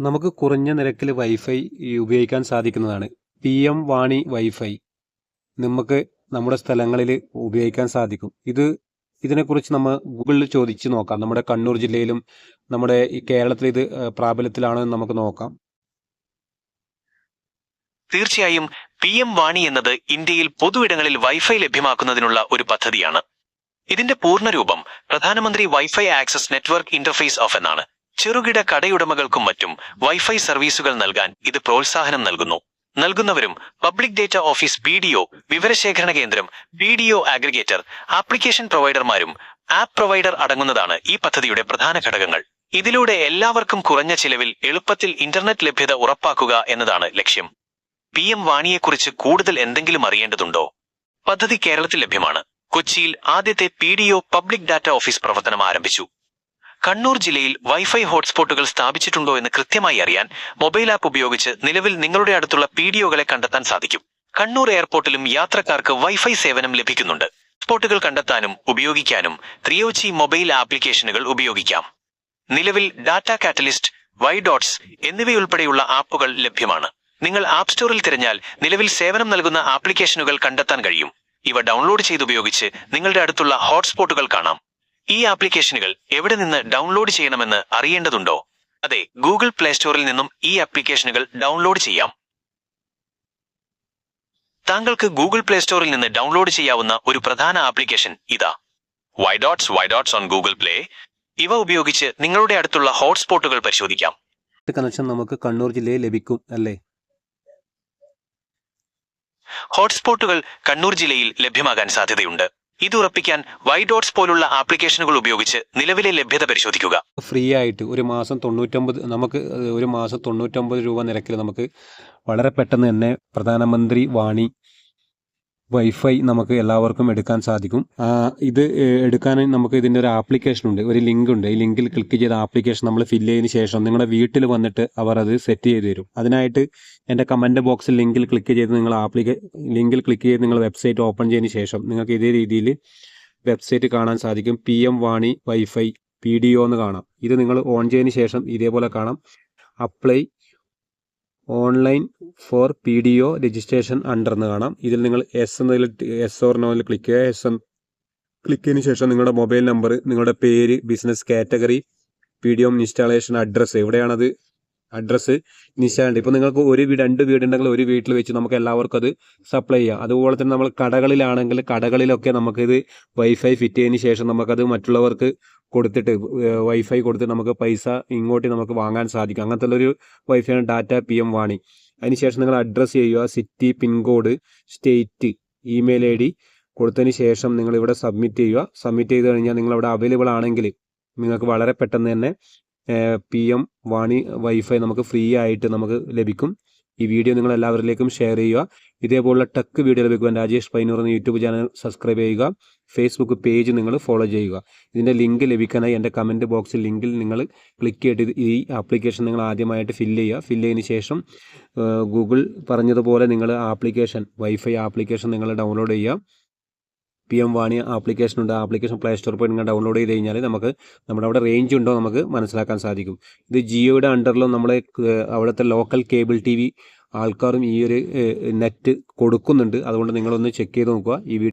നമുക്ക് കുറഞ്ഞ നിരക്കിൽ വൈഫൈ ഉപയോഗിക്കാൻ സാധിക്കുന്നതാണ്. പി എം വാണി വൈഫൈ നമുക്ക് നമ്മുടെ സ്ഥലങ്ങളിൽ ഉപയോഗിക്കാൻ സാധിക്കും. ഇത് ഇതിനെക്കുറിച്ച് നമ്മൾ ഗൂഗിളിൽ ചോദിച്ച് നോക്കാം. നമ്മുടെ കണ്ണൂർ ജില്ലയിലും നമ്മുടെ ഈ കേരളത്തിൽ ഇത് പ്രാബല്യത്തിലാണോ എന്ന് നമുക്ക് നോക്കാം. തീർച്ചയായും പി എം വാണി എന്നത് ഇന്ത്യയിൽ പൊതുവിടങ്ങളിൽ വൈഫൈ ലഭ്യമാക്കുന്നതിനുള്ള ഒരു പദ്ധതിയാണ്. ഇതിന്റെ പൂർണരൂപം പ്രധാനമന്ത്രി wifi access network interface of എന്നാണ്. ചെറുകിട കടയുടമകൾക്കും മറ്റും വൈഫൈ സർവീസുകൾ നൽകാൻ ഇത് പ്രോത്സാഹനം നൽകുന്നു. നൽകുന്നവരും public data office B D O വിവരശേഖരണ കേന്ദ്രം B D O aggregator application പ്രൊവൈഡർമാരും app provider അടങ്ങുന്നതാണ് ഈ പദ്ധതിയുടെ പ്രധാന ഘടകങ്ങൾ. ഇതിലൂടെ എല്ലാവർക്കും കുറഞ്ഞ ചിലവിൽ എളുപ്പത്തിൽ ഇന്റർനെറ്റ് ലഭ്യത ഉറപ്പാക്കുക എന്നതാണ് ലക്ഷ്യം. പി എം വാണിയെക്കുറിച്ച് കൂടുതൽ എന്തെങ്കിലും അറിയേണ്ടതുണ്ടോ? പദ്ധതി കേരളത്തിൽ ലഭ്യമാണ്. കൊച്ചിയിൽ ആദ്യത്തെ P D O public data office പ്രവർത്തനം ആരംഭിച്ചു. കണ്ണൂർ ജില്ലയിൽ വൈഫൈ ഹോട്ട്സ്പോട്ടുകൾ സ്ഥാപിച്ചിട്ടുണ്ടോ എന്ന് കൃത്യമായി അറിയാൻ മൊബൈൽ ആപ്പ് ഉപയോഗിച്ച് നിലവിൽ നിങ്ങളുടെ അടുത്തുള്ള പി കണ്ടെത്താൻ സാധിക്കും. കണ്ണൂർ എയർപോർട്ടിലും യാത്രക്കാർക്ക് വൈഫൈ സേവനം ലഭിക്കുന്നുണ്ട്. സ്പോട്ടുകൾ കണ്ടെത്താനും ഉപയോഗിക്കാനും ത്രിയോച്ചി മൊബൈൽ ആപ്ലിക്കേഷനുകൾ ഉപയോഗിക്കാം. നിലവിൽ ഡാറ്റ കാറ്റലിസ്റ്റ് വൈ ഡോട്ട്സ് എന്നിവയുൾപ്പെടെയുള്ള ആപ്പുകൾ ലഭ്യമാണ്. നിങ്ങൾ ആപ്പ് സ്റ്റോറിൽ തിരഞ്ഞാൽ നിലവിൽ സേവനം നൽകുന്ന ആപ്ലിക്കേഷനുകൾ കണ്ടെത്താൻ കഴിയും. ഇവ ഡൗൺലോഡ് ചെയ്തുപയോഗിച്ച് നിങ്ങളുടെ അടുത്തുള്ള ഹോട്ട്സ്പോട്ടുകൾ കാണാം. ഈ ആപ്ലിക്കേഷനുകൾ എവിടെ നിന്ന് ഡൗൺലോഡ് ചെയ്യണമെന്ന് അറിയേണ്ടതുണ്ടോ? അതെ ഗൂഗിൾ പ്ലേ സ്റ്റോറിൽ നിന്നും ഈ ആപ്ലിക്കേഷനുകൾ ഡൗൺലോഡ് ചെയ്യാം. താങ്കൾക്ക് ഗൂഗിൾ പ്ലേ സ്റ്റോറിൽ നിന്ന് ഡൗൺലോഡ് ചെയ്യാവുന്ന ഒരു പ്രധാന ആപ്ലിക്കേഷൻ ഇതാ. Y dots Y dots on Google play ഇവ ഉപയോഗിച്ച് നിങ്ങളുടെ അടുത്തുള്ള ഹോട്ട്സ്പോട്ടുകൾ പരിശോധിക്കാം. കണക്ഷൻ നമുക്ക് കണ്ണൂർ ജില്ലയിൽ ലഭിക്കും അല്ലേ? ഹോട്ട്സ്പോട്ടുകൾ കണ്ണൂർ ജില്ലയിൽ ലഭ്യമാകാൻ സാധ്യതയുണ്ട്. ഇത് ഉറപ്പിക്കാൻ വൈ ഡോട്ട്സ് പോലുള്ള ആപ്ലിക്കേഷനുകൾ ഉപയോഗിച്ച് നിലവിലെ ലഭ്യത പരിശോധിക്കുക. ഫ്രീ ആയിട്ട് ഒരു മാസം തൊണ്ണൂറ്റൊമ്പത് നമുക്ക് ഒരു മാസം തൊണ്ണൂറ്റൊമ്പത് രൂപ നിരക്കിൽ നമുക്ക് വളരെ പെട്ടെന്ന് തന്നെ പ്രധാനമന്ത്രി വാണി വൈഫൈ നമുക്ക് എല്ലാവർക്കും എടുക്കാൻ സാധിക്കും. ഇത് എടുക്കാൻ നമുക്ക് ഇതിന്റെ ഒരു ആപ്ലിക്കേഷൻ ഉണ്ട് ഒരു ലിങ്ക് ഉണ്ട്. ഈ ലിങ്കിൽ ക്ലിക്ക് ചെയ്ത ആപ്ലിക്കേഷൻ നമ്മൾ ഫില്ല് ചെയ്തതിന് ശേഷം നിങ്ങളുടെ വീട്ടിൽ വന്നിട്ട് അവർ അത് സെറ്റ് ചെയ്ത് തരും. അതിനായിട്ട് എന്റെ കമന്റ് ബോക്സിൽ ലിങ്കിൽ ക്ലിക്ക് ചെയ്ത് നിങ്ങൾ ആപ്ലിക്കേ ലിങ്കിൽ ക്ലിക്ക് ചെയ്ത് നിങ്ങൾ വെബ്സൈറ്റ് ഓപ്പൺ ചെയ്തതിന് ശേഷം നിങ്ങൾക്ക് ഇതേ രീതിയിൽ വെബ്സൈറ്റ് കാണാൻ സാധിക്കും. പി എം വാണി വൈഫൈ പി ഡി ഒ എന്ന് കാണാം. ഇത് നിങ്ങൾ ഓൺ ചെയ്തതിന് ശേഷം ഇതേപോലെ കാണാം. Apply online for P D O registration അണ്ടർന്ന് കാണാം. ഇതിൽ നിങ്ങൾ എസ് എന്നതിൽ എസ് ഓർ നോയിൽ ക്ലിക്ക് ചെയ്യുക. എസ് എന്ന് ക്ലിക്ക് ചെയ്തതിന് ശേഷം നിങ്ങളുടെ മൊബൈൽ നമ്പർ നിങ്ങളുടെ പേര് business category P D O installation address എവിടെയാണത്? Address നിശാണ്ട് ഇപ്പോൾ നിങ്ങൾക്ക് ഒരു വീട് രണ്ട് വീടുണ്ടെങ്കിൽ ഒരു വീട്ടിൽ വെച്ച് നമുക്ക് എല്ലാവർക്കും അത് സപ്ലൈ ചെയ്യാം. അതുപോലെ തന്നെ നമ്മൾ കടകളിലാണെങ്കിൽ കടകളിലൊക്കെ നമുക്കിത് വൈഫൈ ഫിറ്റ് ചെയ്തതിന് ശേഷം നമുക്കത് മറ്റുള്ളവർക്ക് കൊടുത്തിട്ട് വൈഫൈ കൊടുത്ത് നമുക്ക് പൈസ ഇങ്ങോട്ട് നമുക്ക് വാങ്ങാൻ സാധിക്കും. അങ്ങനത്തെ ഒരു വൈഫൈയാണ് ഡാറ്റ പി എം വാണി അതിനുശേഷം നിങ്ങൾ അഡ്രസ്സ് ചെയ്യുക city pincode state email I D കൊടുത്തതിന് ശേഷം നിങ്ങൾ ഇവിടെ സബ്മിറ്റ് ചെയ്യുക. സബ്മിറ്റ് ചെയ്ത് കഴിഞ്ഞാൽ നിങ്ങൾ അവിടെ അവൈലബിൾ ആണെങ്കിൽ നിങ്ങൾക്ക് വളരെ പെട്ടെന്ന് തന്നെ പി എം വാണി വൈഫൈ നമുക്ക് ഫ്രീ ആയിട്ട് നമുക്ക് ലഭിക്കും. ഈ വീഡിയോ നിങ്ങൾ എല്ലാവരിലേക്കും ഷെയർ ചെയ്യുക. ഇതേപോലുള്ള ടെക് വീഡിയോ ലഭിക്കുവാൻ രാജേഷ് പൈനൂർ എന്ന യൂട്യൂബ് ചാനൽ സബ്സ്ക്രൈബ് ചെയ്യുക. ഫേസ്ബുക്ക് പേജ് നിങ്ങൾ ഫോളോ ചെയ്യുക. ഇതിന്റെ ലിങ്ക് ലഭിക്കാനായി എന്റെ കമന്റ് ബോക്സിൽ ലിങ്കിൽ നിങ്ങൾ ക്ലിക്ക് ചെയ്തിട്ട് ഈ ആപ്ലിക്കേഷൻ നിങ്ങൾ ആദ്യമായിട്ട് ഫില്ല് ചെയ്യുക. ഫില്ല് ചെയ്തതിന് ശേഷം ഗൂഗിൾ പറഞ്ഞതുപോലെ നിങ്ങൾ ആപ്ലിക്കേഷൻ വൈഫൈ ആപ്ലിക്കേഷൻ നിങ്ങൾ ഡൗൺലോഡ് ചെയ്യുക. പി എം വാണി ആപ്ലിക്കേഷൻ ഉണ്ട്. ആപ്ലിക്കേഷൻ പ്ലേ സ്റ്റോറിൽ പോയി നിങ്ങൾ ഡൗൺലോഡ് ചെയ്ത് കഴിഞ്ഞാൽ നമുക്ക് നമ്മുടെ അവിടെ റേഞ്ച് ഉണ്ടോ നമുക്ക് മനസ്സിലാക്കാൻ സാധിക്കും. ഇത് ജിയോയുടെ അണ്ടറിലും നമ്മളെ ഏഹ്, അവിടുത്തെ ലോക്കൽ കേബിൾ ടി വി ആൾക്കാരും ഈ ഒരു നെറ്റ് കൊടുക്കുന്നുണ്ട്. അതുകൊണ്ട് നിങ്ങളൊന്ന് ചെക്ക് ചെയ്ത് നോക്കുക. ഈ